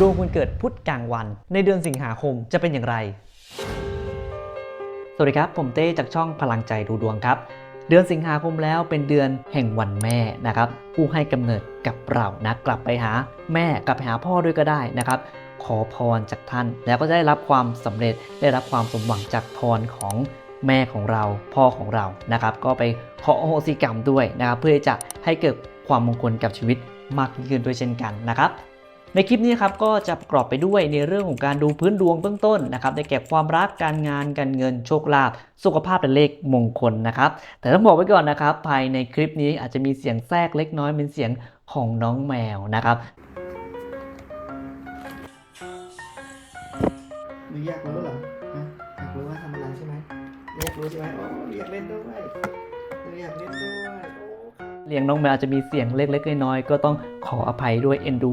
ดวงคุณเกิดพุธกลางวัน ในเดือนสิงหาคมจะเป็นอย่างไร สวัสดีครับ ผมเต้จากช่องพลังใจดูดวงครับ เดือนสิงหาคมแล้วเป็นเดือนแห่งวันแม่นะครับ ผู้ให้กำเนิดกับเรานะกลับไปหาแม่กลับไปหาพ่อด้วยก็ได้นะครับขอพรจากท่าน แล้วก็จะได้รับความสำเร็จได้รับความสมหวังจากพรของแม่ของเราพ่อของเรานะครับ ก็ไปขออโหสิกรรมด้วยนะครับ เพื่อจะให้เกิดความมงคลกับชีวิตมากยิ่งขึ้นด้วยเช่นกันนะครับ ในคลิปนี้ครับก็จะประกอบไปด้วยในเรื่องของการดูพื้นดวงเบื้องต้นนะครับได้แก่ความรักการงานการเงินโชคลาภสุขภาพเป็นเลขมงคลนะครับแต่ต้องบอกไว้ก่อนนะครับ ภายในคลิปนี้อาจจะมีเสียงแทรกเล็กน้อยเป็นเสียงของน้องแมวนะครับหรืออยากรู้เหรอฮะอยากรู้ว่าทำอะไรใช่ไหมอยากรู้ใช่ไหมโอ้อยากเล่นด้วยหนูอยากเล่นด้วย เลี้ยงน้องแมวอาจจะมีเสียงเล็กๆน้อยๆก็ต้องขออภัยด้วยเอ็นดู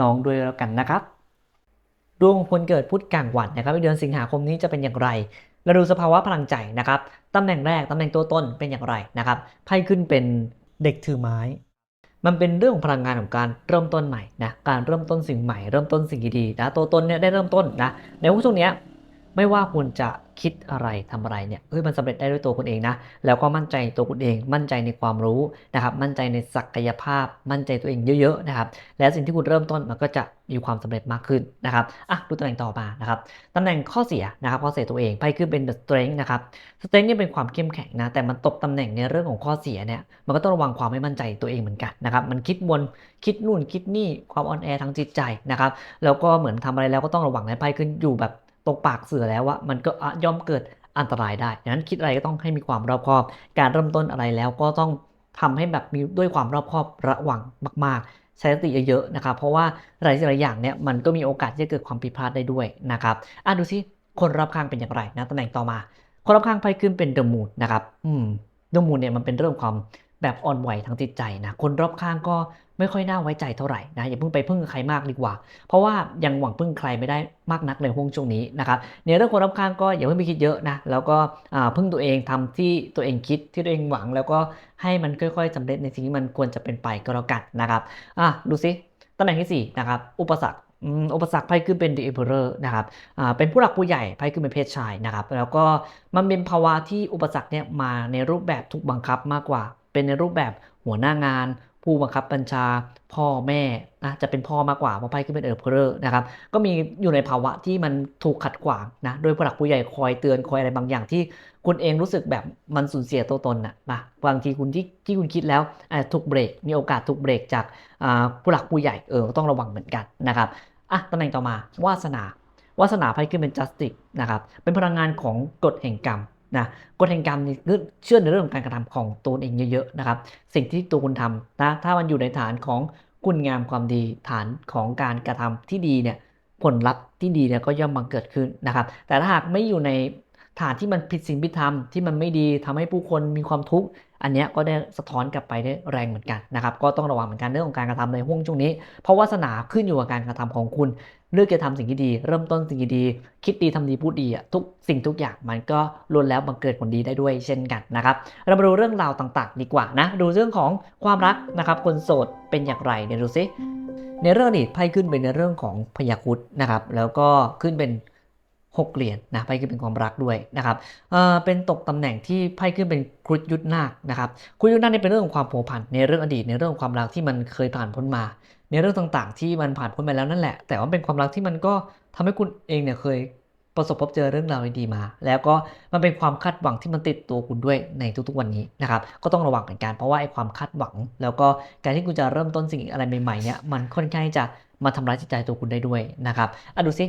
น้องด้วยแล้วกันนะครับดวงของคนเกิดพุธกลางวันนะครับในเดือนสิงหาคมนี้จะเป็นอย่างไรเราดูสภาวะพลังใจนะครับตำแหน่งแรกตำแหน่งตัวต้นเป็นอย่างไรนะครับไพ่ขึ้นเป็นเด็กถือไม้ มันเป็นเรื่องของพลังงานของการเริ่มต้นใหม่นะการเริ่มต้นสิ่งใหม่เริ่มต้นสิ่งดีๆนะตัวตนเนี่ยได้เริ่มต้นนะในช่วงเนี้ย ไม่ว่าคุณจะคิดอะไรทำอะไรเนี่ยเฮ้ยมันสำเร็จได้ด้วยตัวคุณเองนะ แล้วก็มั่นใจตัวคุณเอง มั่นใจในความรู้นะครับ มั่นใจในศักยภาพ มั่นใจตัวเองเยอะๆนะครับ และสิ่งที่คุณเริ่มต้นมันก็จะมีความสำเร็จมากขึ้นนะครับ อะ ดูตำแหน่งต่อมานะครับ ตำแหน่งข้อเสียนะครับ ข้อเสียตัวเองไพ่ขึ้นเป็น the strength นะครับ strength เนี่ยเป็นความเข้มแข็งนะ แต่มันตกตำแหน่งในเรื่องของข้อเสียเนี่ย มันก็ต้องระวังความไม่มั่นใจตัวเองเหมือนกันนะครับ มันคิดวน คิดนู่น คิดนี่ ความอ่อนแอทางจิตใจนะครับ แล้วก็เหมือนทำอะไรแล้วก็ต้องระวังนะไพ่ขึ้นอยู่แบบ ตรงปากเสือแล้วว่ามันก็ย่อมเกิดอันตรายได้ดังนั้นคิดอะไรก็ต้องให้มีความรอบคอบ การเริ่มต้นอะไรแล้วก็ต้องทำให้แบบมีด้วยความรอบคอบระวังมาก ๆ ใช้สติเยอะๆนะครับ เพราะว่าหลายสิ่งหลายอย่างเนี่ยมันก็มีโอกาสที่จะเกิดความผิดพลาดได้ด้วยนะครับอะดูซิคนรอบข้างเป็นอย่างไรนะตำแหน่งต่อมา คนรอบข้างไพ่ขึ้นเป็นเดอะมูนนะครับอืมเดอะมูนเนี่ยมันเป็นเรื่องความ แบบอ่อนไหวทางจิตใจนะคนรอบข้างก็ไม่ค่อยน่าไว้ใจเท่าไหร่นะอย่าเพิ่งไปพึ่งใครมากดีกว่า เพราะว่ายังหวังพึ่งใครไม่ได้มากนักในห่วงช่วงนี้นะครับในเรื่องคนรอบข้างก็อย่าเพิ่งไปคิดเยอะนะแล้วก็พึ่งตัวเองทำที่ตัวเองคิดที่ตัวเองหวัง แล้วก็ให้มันค่อยๆสำเร็จในสิ่งที่มันควรจะเป็นไปก็แล้วกันนะครับอะดูซิตำแหน่งที่สี่นะครับอุปสรรคอุปสรรคไพ่ขึ้นเป็น The Emperor นะครับอ่าเป็นผู้หลักผู้ใหญ่ไพ่ขึ้นเป็นเพศชายนะครับ แล้วก็มันเป็นภาวะที่อุปสรรคเนี่ยมาในรูปแบบถูกบังคับมากกว่า เป็นในรูปแบบหัวหน้างาน ผู้บังคับบัญชา พ่อแม่นะจะเป็นพ่อมากกว่าเพราะไพ่ขึ้นเป็นเออร์เพอร์นะครับก็มีอยู่ในภาวะที่มันถูกขัดขวางนะโดยผู้หลักผู้ใหญ่คอยเตือนคอยอะไรบางอย่างที่คุณเองรู้สึกแบบมันสูญเสียตัวตนนะนะบางทีคุณที่ที่คุณคิดแล้วอะถูกเบรกมีโอกาสถูกเบรกจากผู้หลักผู้ใหญ่เออต้องระวังเหมือนกันนะครับอะตำแหน่งต่อมาวาสนาวาสนาไพ่ขึ้นเป็น justice นะครับเป็นพลังงานของกฎแห่งกรรม นะกฎแห่งกรรมนี่เชื่อในเรื่องของการกระทำของตัวเองเยอะๆนะครับ สิ่งที่ตัวคุณทำนะถ้ามันอยู่ในฐานของคุณงามความดีฐานของการกระทำที่ดีเนี่ยผลลัพธ์ที่ดีเนี่ยก็ย่อมบังเกิดขึ้นนะครับ แต่ถ้าหากไม่อยู่ใน ฐานที่มันผิดศีลผิดธรรมที่มันไม่ดีทำให้ผู้คนมีความทุกข์อันเนี้ยก็ได้สะท้อนกลับไปได้แรงเหมือนกันนะครับ ก็ต้องระวังเหมือนกันเรื่องของการกระทำในห่วงช่วงนี้ เพราะวาสนาขึ้นอยู่กับการกระทำของคุณ เลือกจะทำสิ่งที่ดี เริ่มต้นสิ่งที่ดี คิดดีทำดีพูดดีอะทุกสิ่งทุกอย่างมันก็ล้วนแล้วบังเกิดผลดีได้ด้วยเช่นกันนะครับ เรามาดูเรื่องราวต่างๆ ดีกว่านะดูเรื่องของความรักนะครับคนโสดเป็นอย่างไรเดี๋ยวดูซิในเรื่องนี้ไพ่ขึ้นเป็นในเรื่องของพยาคุดนะครับแล้วก็ขึ้นเป็น หกเหรียญนะไพ่ขึ้นเป็นความรักด้วยนะครับเออเป็นตกตำแหน่งที่ไพ่ขึ้นเป็นครุฑยุทธนาคนะครับครุฑยุทธนาคนี่เป็นเรื่องของความผัวพันในเรื่องอดีตในเรื่องความรักที่มันเคยผ่านพ้นมา ในเรื่องต่างๆ ที่มันผ่านพ้นไปแล้วนั่นแหละ แต่ว่าเป็นความรักที่มันก็ทำให้คุณเองเนี่ยเคยประสบพบเจอเรื่องราวดีๆมา แล้วก็มันเป็นความคาดหวังที่มันติดตัวคุณด้วยในทุกๆวันนี้นะครับ ก็ต้องระวังเหมือนกันเพราะว่าไอ้ความคาดหวัง แล้วก็การที่คุณจะเริ่มต้นสิ่งอะไรใหม่ๆเนี่ยมันค่อนข้างจะมาทำร้ายจิตใจตัวคุณได้ด้วยนะครับอะดูซิ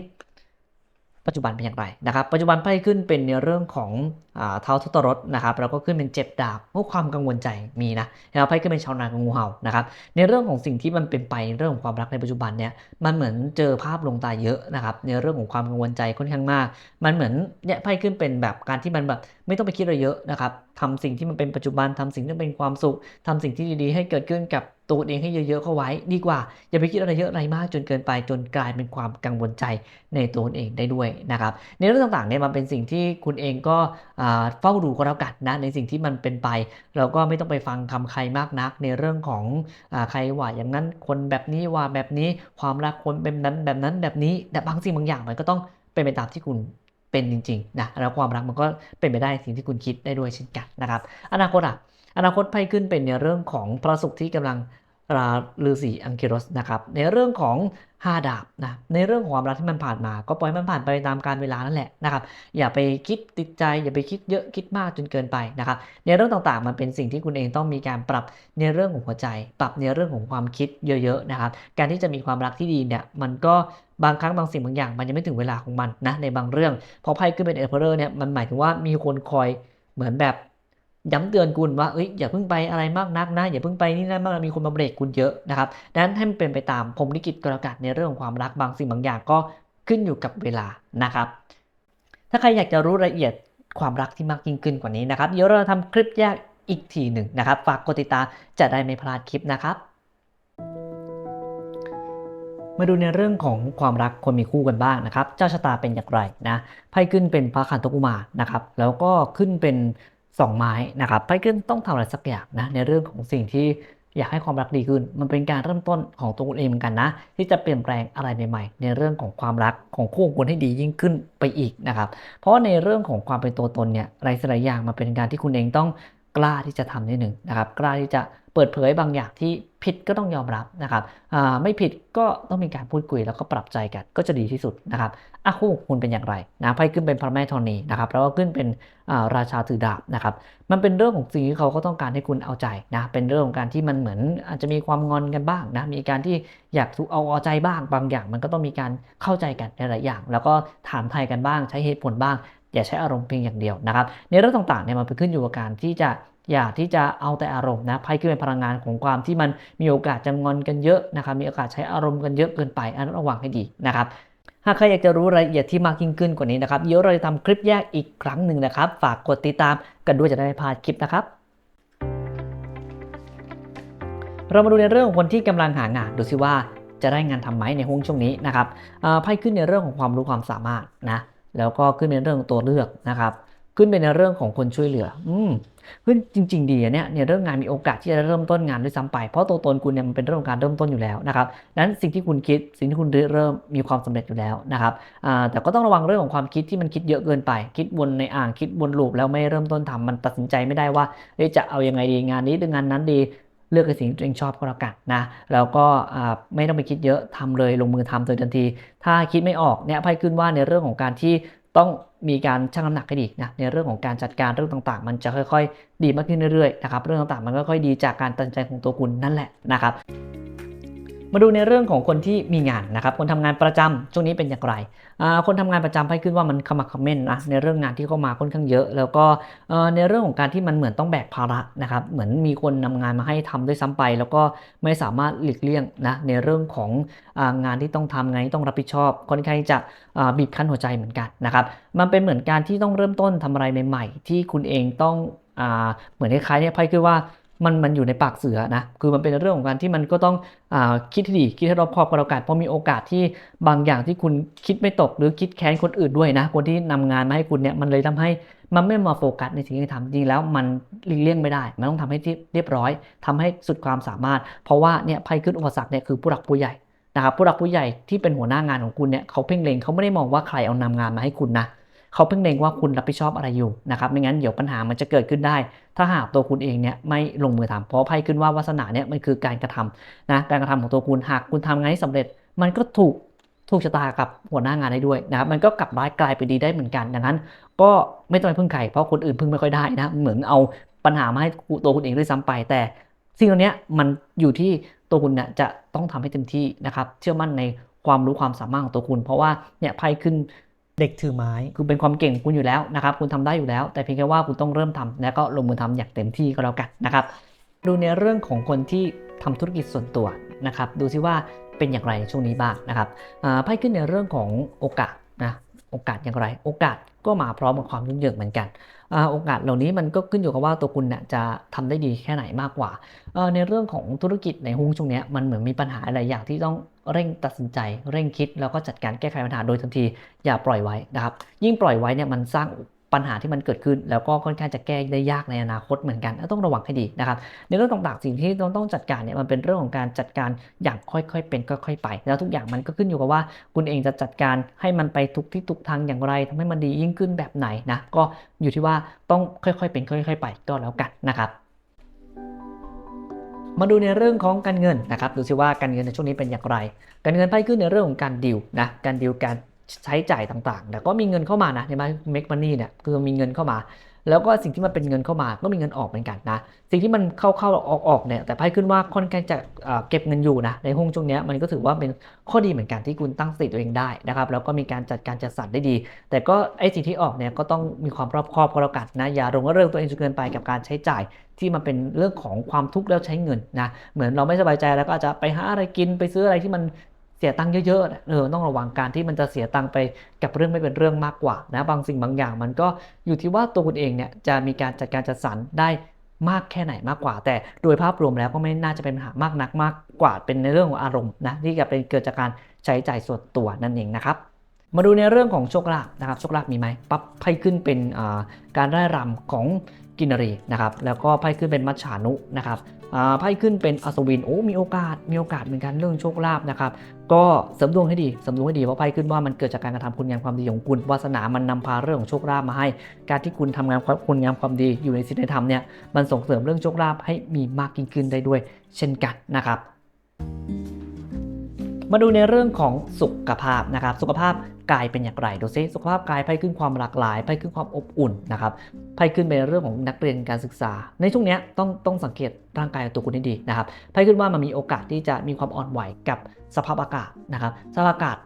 ปัจจุบันเป็นอย่างไรนะครับ ปัจจุบันไพ่ขึ้นเป็นในเรื่องของ เท้าทุตรสนะครับแล้วก็ขึ้นเป็นเจ็บดาบเพราะความกังวลใจมีนะแล้วไพ่ขึ้นเป็นชาวนากับงูเห่านะครับในเรื่องของสิ่งที่มันเป็นไปเรื่องของความรักในปัจจุบันเนี่ยมันเหมือนเจอภาพลงตาเยอะนะครับในเรื่องของความกังวลใจค่อนข้างมาก มันเหมือนเนี่ยไพ่ขึ้นเป็นแบบการที่มันแบบไม่ต้องไปคิดอะไรเยอะนะครับทำสิ่งที่มันเป็นปัจจุบันทำสิ่งที่เป็นความสุขทำสิ่งที่ดีๆ ให้เกิดขึ้นกับตัวเองให้เยอะๆเข้าไว้ ดีกว่า อย่าไปคิดอะไรเยอะอะไรมากจนเกินไปจนกลายเป็นความกังวลใจในตัวเองได้ด้วยนะครับในเรื่องต่างๆเนี่ยมันเป็นสิ่งที่คุณเองก็อ่เฝ้าดูก็แล้วกันนะในสิ่งที่มันเป็นไป เราก็ไม่ต้องไปฟังคำใครมากนักในเรื่องของอใครว่าอย่างนั้นคนแบบนี้ว่าแบบนี้ความรักคนเป็นนั้นแบบนั้นแบบนี้แต่บางสิ่งบางอย่างมันก็ต้องเป็นไปตามที่คุณเป็นจริงๆนะแล้วความรักมันก็เป็นไปได้สิ่งที่คุณคิดได้ด้วยเช่นกันนะครับ อนาคตอะอนาคตไพ่ขึ้นเป็นในเรื่องของพระศุกร์ที่กำลัง ราฤาษีอังคิรสนะครับในเรื่องของห้าดาบนะในเรื่องของความรักที่มันผ่านมา ก็ปล่อยมันผ่านไปตามการเวลานั่นแหละนะครับอย่าไปคิดติดใจ อย่าไปคิดเยอะคิดมากจนเกินไปนะครับในเรื่องต่างๆ มันเป็นสิ่งที่คุณเองต้องมีการปรับในเรื่องของหัวใจ ปรับในเรื่องของความคิดเยอะๆนะครับการที่จะมีความรักที่ดีเนี่ยมันก็บางครั้งบางสิ่งบางอย่าง มันยังไม่ถึงเวลาของมันนะในบางเรื่องพอไพ่ขึ้นเป็นเอเ p อร์เนี่ยมันหมายถึงว่ามีคนคอยเหมือนแบบ ย้ำเตือนคุณว่าเอ้ยอย่าเพิ่งไปอะไรมากนักนะ อย่าเพิ่งไปนี่นั่นมากนมีคนมาเบรกคุณเยอะนะครับดังนั้นให้มันเป็นไปตามพรมลิขิตก็แล้วกันในเรื่องของความรักบางสิ่งบางอย่างก็ขึ้นอยู่กับเวลานะครับ ถ้าใครอยากจะรู้รายละเอียดความรักที่มากยิ่งขึ้นกว่านี้นะครับ เดี๋ยวเราทำคลิปแยกอีกทีหนึ่งนะครับ ฝากกดติดตามจะได้ไม่พลาดคลิปนะครับ มาดูในเรื่องของความรักคนมีคู่กันบ้างนะครับ เจ้าชะตาเป็นอย่างไรนะไพ่ขึ้นเป็นพระคันธกุมารนะครับ แล้วก็ขึ้นเป็น สองไม้นะครับไพ่ขึ้นต้องทำอะไรสักอย่างนะในเรื่องของสิ่งที่อยากให้ความรักดีขึ้น มันเป็นการเริ่มต้นของตัวคุณเองเหมือนกันนะ ที่จะเปลี่ยนแปลงอะไรใหม่ๆในเรื่องของความรักของคู่ของคุณให้ดียิ่งขึ้นไปอีกนะครับ เพราะในเรื่องของความเป็นตัวตนเนี่ยหลายสิ่งหลายอย่างมันเป็นการที่คุณเองต้องกล้าที่จะทำนิดหนึ่งนะครับ กล้าที่จะ เปิดเผยบางอย่างที่ผิดก็ต้องยอมรับนะครับไม่ผิดก็ต้องมีการพูดคุยแล้วก็ปรับใจกันก็จะดีที่สุดนะครับอะคู่คุณเป็นอย่างไรนะไพ่ขึ้นเป็นพระแม่ธรณีนะครับแล้วก็ขึ้นเป็นราชาถือดาบนะครับมันเป็นเรื่องของสิ่งที่เขาก็ต้องการให้คุณเอาใจนะเป็นเรื่องของการที่มันเหมือนอาจจะมีความงอนกันบ้างนะมีการที่อยากถูกเอาเอาใจบ้างบางอย่าง มันก็ต้องมีการเข้าใจกันในหลายอย่าง แล้วก็ถามไทยกันบ้างใช้เหตุผลบ้างอย่าใช้อารมณ์เพียงอย่างเดียวนะครับในเรื่องต่างๆเนี่ยมันเป็นขึ้นอยู่กับการที่จะ อย่าที่จะเอาแต่อารมณ์นะไพ่ขึ้นเป็นพลังงานของความที่มันมีโอกาสจะงอนกันเยอะนะครับมีโอกาสใช้อารมณ์กันเยอะเกินไปอันระวังให้ดีนะครับหากใครอยากจะรู้รายละเอียดที่มากยิ่งขึ้นกว่านี้นะครับเดี๋ยวเราจะทำคลิปแยกอีกครั้งหนึ่งนะครับ ฝากกดติดตามกันด้วยจะได้ไม่พลาดคลิปนะครับเรามาดูในเรื่องของคนที่กำลังหางานดูซิว่าจะได้งานทำไหมในห้วงช่วงนี้นะครับไพ่ขึ้นในเรื่องของความรู้ความสามารถนะแล้วก็ขึ้นในเรื่องของตัวเลือกนะครับ ขึ้นเป็นในเรื่องของคนช่วยเหลือ อืมขึ้นจริง ๆ ดีอะเนี่ยในเรื่องงานมีโอกาสที่จะเริ่มต้นงานด้วยซ้ำไป เพราะตัวตนคุณเนี่ยมันเป็นเรื่องของการเริ่มต้นอยู่แล้วนะครับดังนั้นสิ่งที่คุณคิดสิ่งที่คุณเริ่มมีความสำเร็จอยู่แล้วนะครับอ่าแต่ก็ต้องระวังเรื่องของความคิดที่มันคิดเยอะเกินไป คิดวนในอ่างคิดวนลูปแล้วไม่เริ่มต้นทำมันตัดสินใจไม่ได้ว่าจะเอายังไงดีงานนี้หรืองานนั้นดีเลือกสิ่งที่ตัวเองชอบก็แล้วกันนะแล้วก็ไม่ต้องไปคิดเยอะทำเลยลงมือทำเลยทันที ถ้าคิดไม่ออกเนี่ยไพ่ขึ้นว่าในเรื่องของการที่ ต้องมีการชั่งน้ำหนักให้ดีนะในเรื่องของการจัดการเรื่องต่างๆ มันจะค่อย ๆ ดีมากขึ้นเรื่อยๆนะครับเรื่องต่างๆมันก็ค่อยดีจากการตัดใจของตัวคุณนั่นแหละนะครับ มาดูในเรื่องของคนที่มีงานนะครับ คนทำงานประจำช่วงนี้เป็นอย่างไร คนทำงานประจำไพ่ขึ้นว่ามันขมักขม้นนะในเรื่องงานที่เข้ามาค่อนข้างเยอะ แล้วก็ในเรื่องของการที่มันเหมือนต้องแบกภาระนะครับ เหมือนมีคนนำงานมาให้ทำด้วยซ้ำไป แล้วก็ไม่สามารถหลีกเลี่ยงนะในเรื่องขององานที่ต้องทำงานที่ต้องรับผิดชอบ ค่อนข้างจะบีบคั้นหัวใจเหมือนกันนะครับ มันเป็นเหมือนการที่ต้องเริ่มต้นทำอะไรใหม่ ๆ ที่คุณเองต้องอเหมือนคล้ายๆเนี่ยไพ่คือว่า มันมันอยู่ในปากเสือนะ คือมันเป็นเรื่องของการที่มันก็ต้องอาคิดให้ดี คิดให้รอบคอบกับโอกาสเพราะมีโอกาสที่บางอย่างที่คุณคิดไม่ตก หรือคิดแค้นคนอื่นด้วยนะ คนที่นำงานมาให้คุณเนี่ย มันเลยทำให้มันไม่มาโฟกัสในสิ่งที่ทำจริงแล้วมันหลีกเลี่ยงไม่ได้ มันต้องทำให้เรียบร้อยทำให้สุดความสามารถ เพราะว่าเนี่ยไพ่ขึ้นอุปสรรคเนี่ยคือผู้หลักผู้ใหญ่นะครับผู้หลักผู้ใหญ่ที่เป็นหัวหน้างานของคุณเนี่ยเขาเพ่งเล็งเขาไม่ได้มองว่าใครเอานำงานมาให้คุณนะ เขาเพิ่งเล็งว่าคุณรับผิดชอบอะไรอยู่นะครับไม่งั้นเดี๋ยวปัญหามันจะเกิดขึ้นได้ ถ้าหากตัวคุณเองเนี่ยไม่ลงมือทำเพราะไพ่ขึ้นว่าวาสนาเนี่ยมันคือการกระทำนะการกระทำของตัวคุณหากคุณทำงานให้สำเร็จ มันก็ถูกถูกชะตากับหัวหน้างานได้ด้วยนะครับมันก็กลับร้ายกลายไปดีได้เหมือนกันดังนั้น ก็ไม่ต้องไปพึ่งใครเพราะคนอื่นพึ่งไม่ค่อยได้นะเหมือนเอาปัญหามาให้ตัวคุณเองด้วยซ้ำไป แต่สิ่งเหล่านี้มันอยู่ที่ตัวคุณเนี่ยจะต้องทำให้เต็มที่นะครับ เชื่อมั่นในความรู้ความสามารถของตัวคุณ เพราะว่าเนี่ยไพ่ขึ้น เด็กถือไม้ คือเป็นความเก่งคุณอยู่แล้วนะครับ คุณทำได้อยู่แล้ว แต่เพียงแค่ว่าคุณต้องเริ่มทำและก็ลงมือทำอย่างเต็มที่ก็แล้วกันนะครับ ดูในเรื่องของคนที่ทำธุรกิจส่วนตัวนะครับ ดูซิว่าเป็นอย่างไรในช่วงนี้บ้างนะครับอ่าไพ่ขึ้นในเรื่องของโอกาสนะ โอกาสอย่างไร โอกาสก็มาพร้อมกับความยุ่งเหยิงเหมือนกันอาโอกาสเหล่านี้มันก็ขึ้นอยู่กับว่าตัวคุณเนี่ยจะทำได้ดีแค่ไหนมากกว่า ในเรื่องของธุรกิจในหุ้นช่วงนี้มันเหมือนมีปัญหาอะไรอย่างที่ต้องเร่งตัดสินใจ เร่งคิดแล้วก็จัดการแก้ไขปัญหาโดยทันที อย่าปล่อยไว้นะครับ ยิ่งปล่อยไว้เนี่ยมันสร้าง ปัญหาที่มันเกิดขึ้น แล้วก็ค่อนข้างจะแก้ได้ยากในอนาคตเหมือนกันต้องระวังให้ดีนะครับในเรื่องต่างๆสิ่งที่ต้องต้องจัดการเนี่ยมันเป็นเรื่องของการจัดการอย่างค่อยๆเป็นค่อยๆไป แล้วทุกอย่างมันก็ขึ้นอยู่กับว่า คุณเองจะจัดการให้มันไปทุกที่ทุกทางอย่างไรทำให้มันดียิ่งขึ้นแบบไหนนะก็อยู่ที่ว่าต้องค่อยๆเป็นค่อย ๆ ไปก็แล้วกันนะครับมาดูในเรื่องของการเงินนะครับดูซิว่าการเงินในช่วงนี้เป็นอย่างไร การเงินไพ่ขึ้นในเรื่องของการดิวนะการดิวการ ใช้จ่ายต่างๆ แต่ก็มีเงินเข้ามานะในไพ่ make money เนี่ยคือมีเงินเข้ามา แล้วก็สิ่งที่มันเป็นเงินเข้ามาก็มีเงินออกเหมือนกันนะ สิ่งที่มันเข้าเข้าออกออกเนี่ยแต่ไพ่ขึ้นว่าค่อนข้างจะเเก็บเงินอยู่นะในห้องช่วงเนี้ยมันก็ถือว่าเป็นข้อดีเหมือนกันที่คุณตั้งสติตัวเองได้นะครับแล้วก็มีการจัดการจัดสรรได้ดี แต่ก็ไอ้สิ่งที่ออกเนี่ยก็ต้องมีความรอบคอบก็แล้วกันนะอย่าลงเรื่องตัวเองจนเกินไปกับการใช้จ่ายที่มันเป็นเรื่องของความทุกข์แล้วใช้เงินนะเหมือนเราไม่สบายใจแล้วก็จะไปหาอะไรกินไปซื้ออะไรที่มัน เสียตังค์เยอะๆเออต้องระวังการที่มันจะเสียตังค์ไปกับเรื่องไม่เป็นเรื่องมากกว่านะบางสิ่งบางอย่าง มันก็อยู่ที่ว่าตัวคุณเองเนี่ยจะมีการจัดการจัดสรรได้มากแค่ไหนมากกว่า แต่โดยภาพรวมแล้วก็ไม่น่าจะเป็นปัญหามากนักมากกว่าเป็นในเรื่องของอารมณ์นะที่จะเป็นเกิดจากการใช้จ่ายส่วนตัวนั่นเองนะครับมาดูในเรื่องของโชคลาภนะครับโชคลาภมีไหมปั๊บไพ่ขึ้นเป็นการได้รำของกินรีนะครับแล้วก็ไพ่ขึ้นเป็นมัจฉานุนะครับไพ่ขึ้นเป็นอัศวินโอ้มีโอกาสมีโอกาสเหมือนกันเรื่องโชคลาภนะครับ ก็เสริมดวงให้ดีเสริมดวงให้ดีเพราะไพ่ขึ้นว่ามันเกิดจากการกระทำคุณงามความดีของคุณวาสนามันนำพาเรื่องของโชคลาภมาให้ การที่คุณทำงานคุณงามความดีอยู่ในศีลในธรรมเนี่ยมันส่งเสริมเรื่องโชคลาภให้มีมากยิ่งขึ้นได้ด้วย เช่นกันนะครับ มาดูในเรื่องของสุขภาพนะครับ สุขภาพ กายเป็นอย่างไรดูซิสุขภาพกายไพ่ขึ้นความหลากหลายไพ่ขึ้นความอบอุ่นนะครับไพ่ขึ้นเป็นเรื่องของนักเรียนการศึกษา ในช่วงเนี้ยต้องต้องสังเกตร่างกายตัวคุณให้ดีนะครับไพ่ขึ้นว่ามันมีโอกาสที่จะมีความอ่อนไหวกับสภาพอากาศนะครับสภาพอากาศ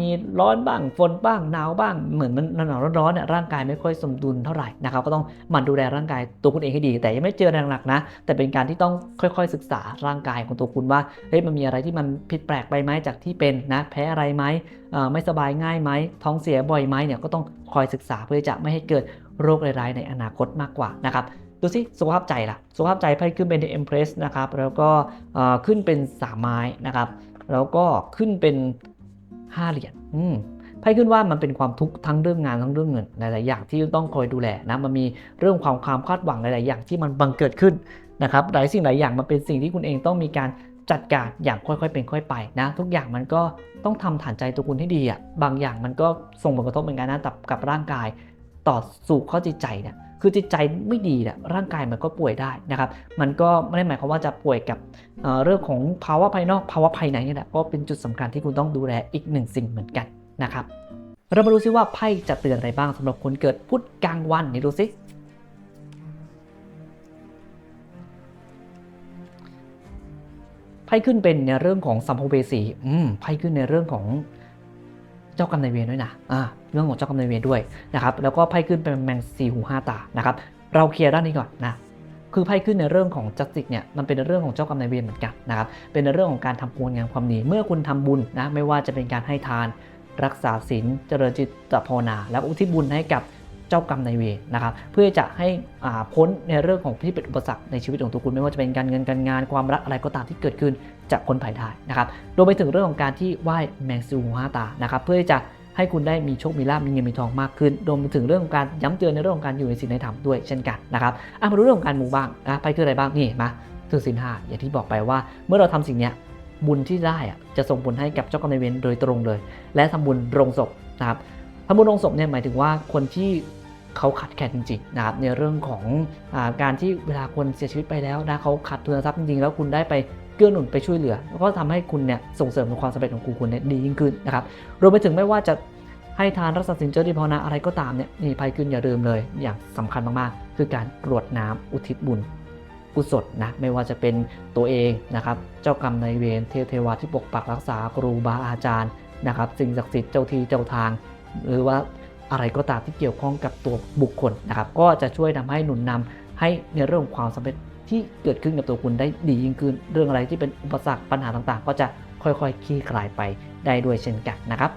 มีร้อนบ้างฝนบ้างหนาวบ้างเหมือนมันหนาวร้อนๆเนี่ยร่างกายไม่ค่อยสมดุลเท่าไหร่นะครับก็ต้องหมั่นดูแลร่างกายตัวคุณเองให้ดี แต่ยังไม่เจอแรงหนักนะ แต่เป็นการที่ต้องค่อยๆศึกษาร่างกายของตัวคุณว่าเฮ้ยมันมีอะไรที่มันผิดแปลกไปไหมจากที่เป็นนะแพ้อะไรไหมไม่สบายง่ายไหมท้องเสียบ่อยไหมเนี่ยก็ต้องคอยศึกษาเพื่อจะไม่ให้เกิดโรคร้ายๆในอนาคตมากกว่านะครับดูสิสุขภาพใจล่ะสุขภาพใจไพ่ขึ้นเป็น The Empress นะครับแล้วก็ขึ้นเป็นสามไม้นะครับแล้วก็ขึ้นเป็นห้าเหรียญไพ่ขึ้นว่ามันเป็นความทุกข์ทั้งเรื่องงานทั้งเรื่องเงินหลายๆอย่างที่ต้องคอยดูแลนะมันมีเรื่องความความคาดหวังหลายๆอย่างที่มันบังเกิดขึ้นนะครับหลายสิ่งหลายอย่างมันเป็นสิ่งที่คุณเองต้องมีการ จัดการอย่างค่อยๆเป็นค่อยไปนะทุกอย่างมันก็ต้องทำฐานใจตัวคุณให้ดีอะบางอย่างมันก็ส่งผลกระทบเหมือนกันนะกับกับร่างกายต่อสู่ข้อจิตใจเนี่ยคือจิตใจไม่ดีเนี่ยร่างกายมันก็ป่วยได้นะครับ มันก็ไม่ได้หมายความว่าจะป่วยกับเเรื่องของภาวะภายนอกภาวะภายในนี่แหละก็เป็นจุดสำคัญที่คุณต้องดูแลอีกหนึ่งสิ่งเหมือนกันนะครับ เรามาดูซิว่าไพ่จะเตือนอะไรบ้างสำหรับคนเกิดพุธกลางวันนี่ดูซิ ไพ่ขึ้นเป็นในเรื่องของสัมภเวสีอืมไพ่ขึ้นในเรื่องของเจ้ากรรมนายเวรด้วยนะอ่าเรื่องของเจ้ากรรมนายเวรด้วยนะครับ แล้วก็ไพ่ขึ้นเป็นแมงสีหูห้าตานะครับ เราเคลียร์ด้านนี้ก่อนนะคือไพ่ขึ้นในเรื่องของจัสติกเนี่ยมันเป็นเรื่องของเจ้ากรรมนายเวรเหมือนกันนะครับเป็นเรื่องของการทำคุณงามความดีเมื่อคุณทำบุญนะไม่ว่าจะเป็นการให้ทาน รักษาศีลเจริญจิตภาวนา แล้วอุทิศบุญให้กับ เจ้ากรรมนายเวรนะครับเพื่อจะให้พ้นในเรื่องของที่เป็นอุปสรรคในชีวิตของตัวคุณไม่ว่าจะเป็นการเงินการงานความรักอะไรก็ตามที่เกิดขึ้นจากคนภายได้นะครับรวมไปถึงเรื่องของการที่ไหว้แมงซูห้าตานะครับเพื่อจะให้คุณได้มีโชค มีลาภมีเงิน มีทองมากขึ้น รวมไปถึงเรื่องของการย้ำเตือนในเรื่องของการอยู่ในศีลในธรรมด้วยเช่นกันนะครับอะมาดูเรื่องของการมูบ้างนะไปคืออะไรบ้าง นี่นไหมาถือศีลห้าอย่างที่บอกไปว่า เมื่อเราทำสิ่งนี้บุญที่ได้อะจะส่งผลให้กับเจ้ากรรมนายเวรโดยตรงเลย และทำบุญโรงศพนะครับทำบุญโรงศพเนี่ยหมายถึงว่าคนที่ เขาขัดแคลนจริงๆนะครับในเรื่องของอการที่เวลาคนเสียชีวิตไปแล้วนะเขาขาดทุนทรัพย์จริงๆแล้วคุณได้ไปเกื้อหนุนไปช่วยเหลือก็ทำให้คุณเนี่ยส่งเสริมความสำเร็จของคุณเนี่ยดียิ่งขึ้นนะครับรวมไปถึงไม่ว่าจะให้ทานรักษาสินเจริญภาวนาอะไรก็ตามเนี่ยนี่ภัยขึ้นอย่าลืมเลย อย่างสำคัญมากๆ คือการกรวดน้ำอุทิศบุญกุศลนะไม่ว่าจะเป็นตัวเองนะครับเจ้ากรรมนายเวรเทวเทวาที่ปกปักรักษาครูบาอาจารย์นะครับสิ่งศักดิ์สิทธิ์เจ้าที่เจ้าทาง หรือว่า อะไรก็ตามที่เกี่ยวข้องกับตัวบุคคลนะครับ ก็จะช่วยทำให้หนุนนำให้ในเรื่องของความสำเร็จที่เกิดขึ้นกับตัวคุณได้ดียิ่งขึ้น เรื่องอะไรที่เป็นอุปสรรคปัญหาต่างๆ ก็จะค่อยๆคลี่คลายไปได้ด้วยเช่นกันนะครับ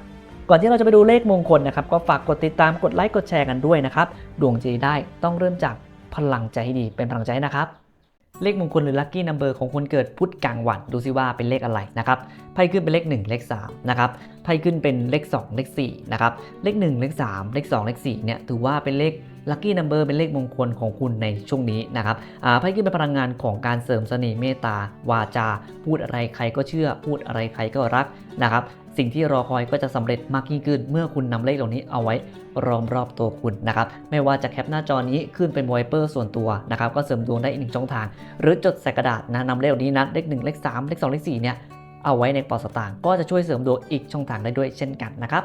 ก่อนที่เราจะไปดูเลขมงคลนะครับ ก็ฝากกดติดตามกดไลค์กดแชร์กันด้วยนะครับ ดวงใจได้ต้องเริ่มจากพลังใจให้ดีเป็นพลังใจนะครับ เลขมงคลหรือลัคกี้นัมเบอร์ของคนเกิดพุธกลางวัน ดูซิว่าเป็นเลขอะไรนะครับไพ่ขึ้นเป็นเลข 1 เลข3นะครับไพ่ขึ้นเป็นเลข 2 เลข4นะครับเลข 1 เลข 3 เลข 2 เลข4เนี่ยถือว่าเป็นเลขลัคกี้นัมเบอร์เป็นเลขมงคลของคุณในช่วงนี้นะครับอ่าไพ่ขึ้นเป็นพลังงานของการเสริมเสน่ห์เมตตา วาจา พูดอะไรใครก็เชื่อ พูดอะไรใครก็รักนะครับ สิ่งที่รอคอยก็จะสำเร็จมากยิ่งขึ้น เมื่อคุณนำเลขเหล่านี้เอาไว้รอมรอบตัวคุณนะครับ ไม่ว่าจะแคปหน้าจอนี้ขึ้นเป็นไวเปอร์ส่วนตัวนะครับ ก็เสริมดวงได้อีกหนึ่งช่องทาง หรือจดใส่กระดาษนะนำเลขเหล่านี้นะเลขหนึ่งเลขสามเลขสองเลขสี่เนี่ยเอาไว้ในปอสตางค์ก็จะช่วยเสริมดวงอีกช่องทางได้ด้วยเช่นกันนะครับ